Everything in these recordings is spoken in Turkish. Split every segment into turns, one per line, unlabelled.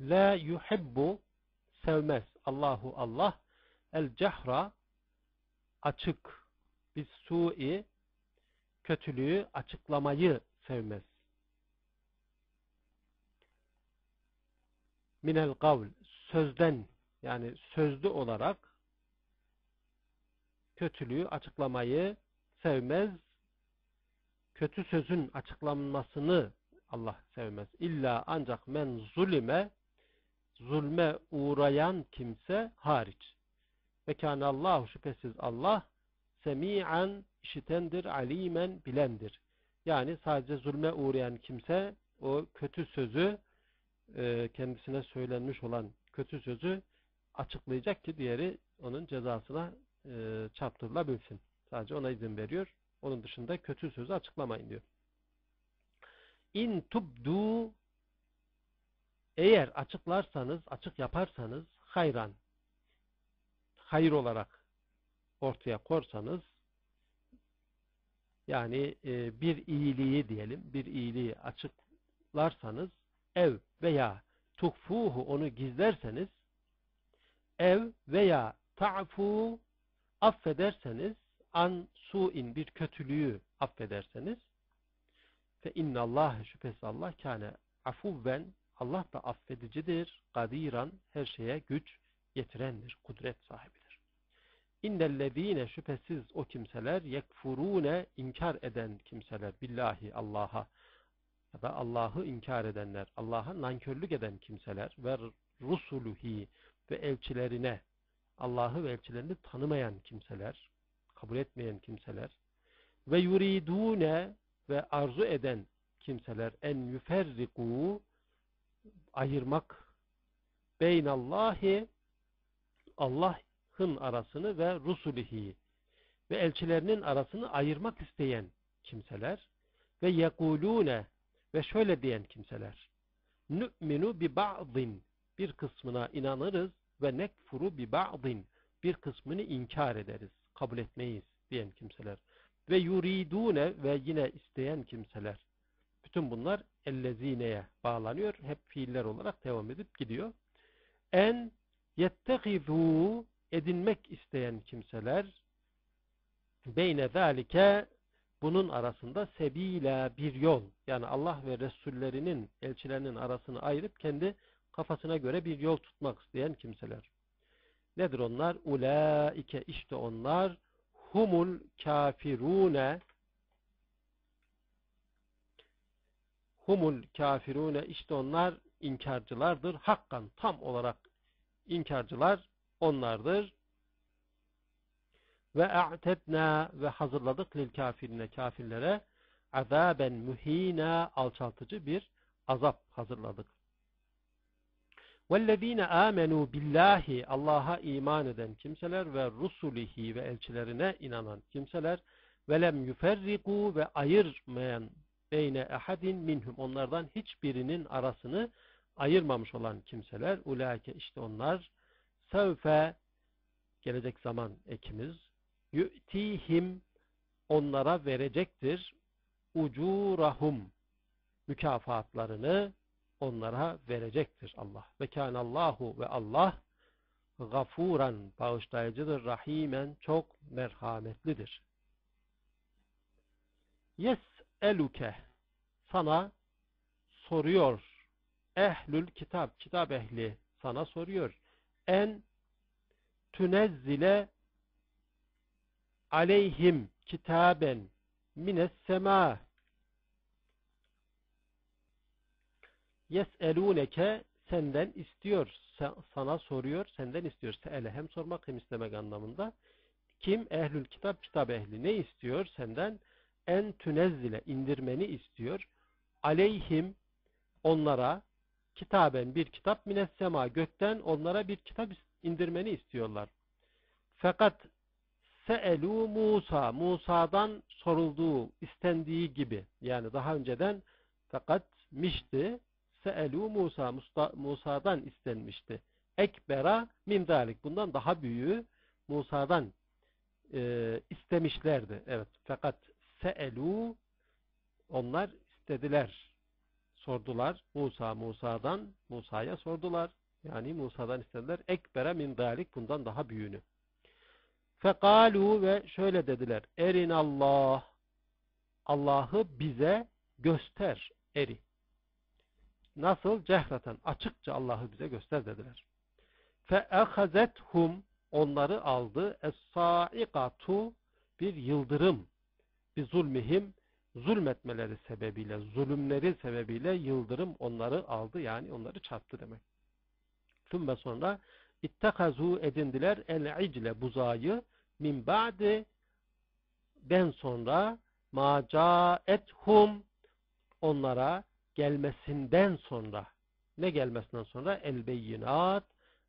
La yuhibbu sevmez. Allahu Allah el cehra açık bis su'i kötülüğü açıklamayı sevmez. Minel kavl sözden yani sözlü olarak kötülüğü açıklamayı sevmez. Kötü sözün açıklanmasını Allah sevmez. İlla ancak men zulime zulme uğrayan kimse hariç. Ve kâne Allahu şüphesiz Allah semi'an işitendir, alimen bilendir. Yani sadece zulme uğrayan kimse o kötü sözü e, kendisine söylenmiş olan kötü sözü açıklayacak ki diğeri onun cezasına e, çarptırılabilsin. Sadece ona izin veriyor. Onun dışında kötü sözü açıklamayın diyor. İn tubdu eğer açıklarsanız, açık yaparsanız hayran hayır olarak ortaya korsanız yani e, bir iyiliği diyelim, bir iyiliği açıklarsanız ev veya tukfuhu onu gizlerseniz ev veya ta'fu affederseniz an su'in bir kötülüğü affederseniz fe innallâhe şüphesiz Allah kâne afuvven Allah da affedicidir, kadiran her şeye güç getirendir, kudret sahibidir. İnnellezîne şüphesiz o kimseler yekfurûne inkar eden kimseler billahi Allah'a ya da Allah'ı inkar edenler, Allah'a nankörlük eden kimseler ve rusuluhi ve elçilerine Allah'ı ve elçilerini tanımayan kimseler, kabul etmeyen kimseler ve yuridune ve arzu eden kimseler en yüferriku ayırmak beynallahi Allah'ın arasını ve rusulihi ve elçilerinin arasını ayırmak isteyen kimseler ve yekulune ve şöyle diyen kimseler nü'minu bi ba'din bir kısmına inanırız ve nekfuru bi ba'din bir kısmını inkar ederiz, kabul etmeyiz diyen kimseler. Ve yuridune ve yine isteyen kimseler. Bütün bunlar ellezineye bağlanıyor. Hep fiiller olarak devam edip gidiyor. En yettehizu edinmek isteyen kimseler beyne zalike bunun arasında sebila bir yol yani Allah ve Resullerinin elçilerinin arasını ayırıp kendi kafasına göre bir yol tutmak isteyen kimseler. Nedir onlar? Ulaike işte onlar humul kafirune humul kafirune işte onlar inkarcılardır. Hakkan tam olarak inkarcılar onlardır. Ve a'tedna ve hazırladık lil kafirine kafirlere azaben muhina alçaltıcı bir azap hazırladık. وَالَّذ۪ينَ آمَنُوا billahi Allah'a iman eden kimseler ve rusulihi ve elçilerine inanan kimseler velem yuferriku ve ayırmayan beyne ehadin minhum onlardan hiçbirinin arasını ayırmamış olan kimseler ulake işte onlar sevfe gelecek zaman ekimiz yu'tihim onlara verecektir ucurahum mükafatlarını onlara verecektir Allah. Ve kânallahu ve Allah gafuran bağışlayıcıdır, rahimen çok merhametlidir. Yes'eluke sana soruyor. Ehlül kitap, kitap ehli sana soruyor. En tünezzile aleyhim kitaben mines sema Yes'elûneke senden istiyor, sana soruyor, senden istiyor. Se'ele hem sormak hem istemek anlamında. Kim? Ehlül kitap, kitap ehli. Ne istiyor senden? En tünezzile, indirmeni istiyor. Aleyhim, onlara, kitaben bir kitap mines sema, gökten onlara bir kitap indirmeni istiyorlar. Fakat se'elû Musa, Musa'dan sorulduğu, istendiği gibi, yani daha önceden fakat mişti, se'elû Musa, Musa'dan istenmişti. Ekbera min dalik. Bundan daha büyüğü Musa'dan e, istemişlerdi. Evet. Fakat se'elû onlar istediler. sordular. Musa Musa'dan Musa'ya sordular. Yani Musa'dan istediler. Ekbere min dalik bundan daha büyüğünü. Fekalu ve şöyle dediler. Erin Allah. Allah'ı bize göster. Eri. Nasıl? Cehreten. Açıkça Allah'ı bize göster dediler. Fe'ehazethum onları aldı. Es-saikatu bir yıldırım. Bir zulmihim zulmetmeleri sebebiyle, zulümleri sebebiyle yıldırım onları aldı. Yani onları çarptı demek. Sümme sonra ittekazu edindiler el-icle buzayı min ba'di den sonra ma caethum onlara gelmesinden sonra ne gelmesinden sonra el beyinat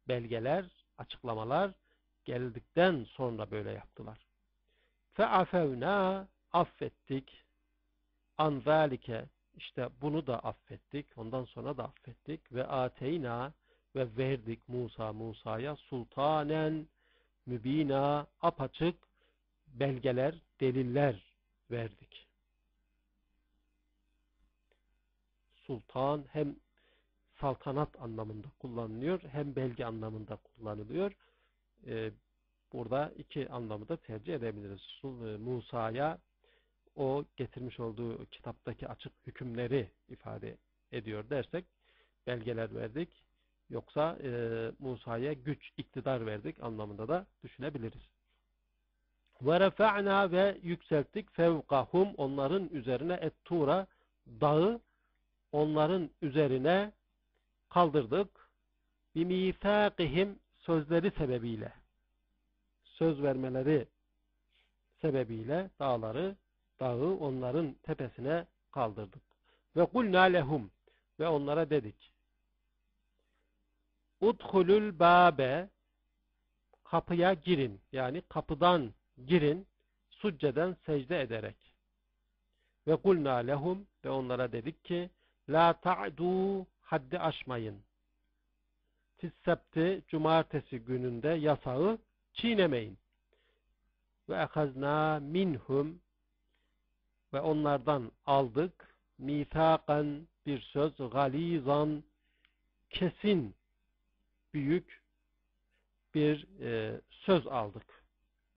belgeler, açıklamalar geldikten sonra böyle yaptılar. Fe'afevna affettik an zalike işte bunu da affettik. Ondan sonra da affettik ve ateyna ve verdik Musa Musa'ya sultanen mübina apaçık belgeler, deliller verdik. Sultan hem saltanat anlamında kullanılıyor hem belge anlamında kullanılıyor. Ee, burada iki anlamı da tercih edebiliriz. E, Musa'ya o getirmiş olduğu kitaptaki açık hükümleri ifade ediyor dersek belgeler verdik. Yoksa e, Musa'ya güç, iktidar verdik anlamında da düşünebiliriz. Ve ve yükselttik fevkahum onların üzerine et-tura dağı onların üzerine kaldırdık. Bimifâkihim sözleri sebebiyle söz vermeleri sebebiyle dağları dağı onların tepesine kaldırdık. Ve kulna lehum ve onlara dedik. Udhulul babe kapıya girin. Yani kapıdan girin. Succeden secde ederek. Ve kulna lehum ve onlara dedik ki la ta'du haddi aşmayın. Fissebti cumartesi gününde yasağı çiğnemeyin. Ve ehazna minhum ve onlardan aldık mithakan bir söz galizan kesin büyük bir e, söz aldık.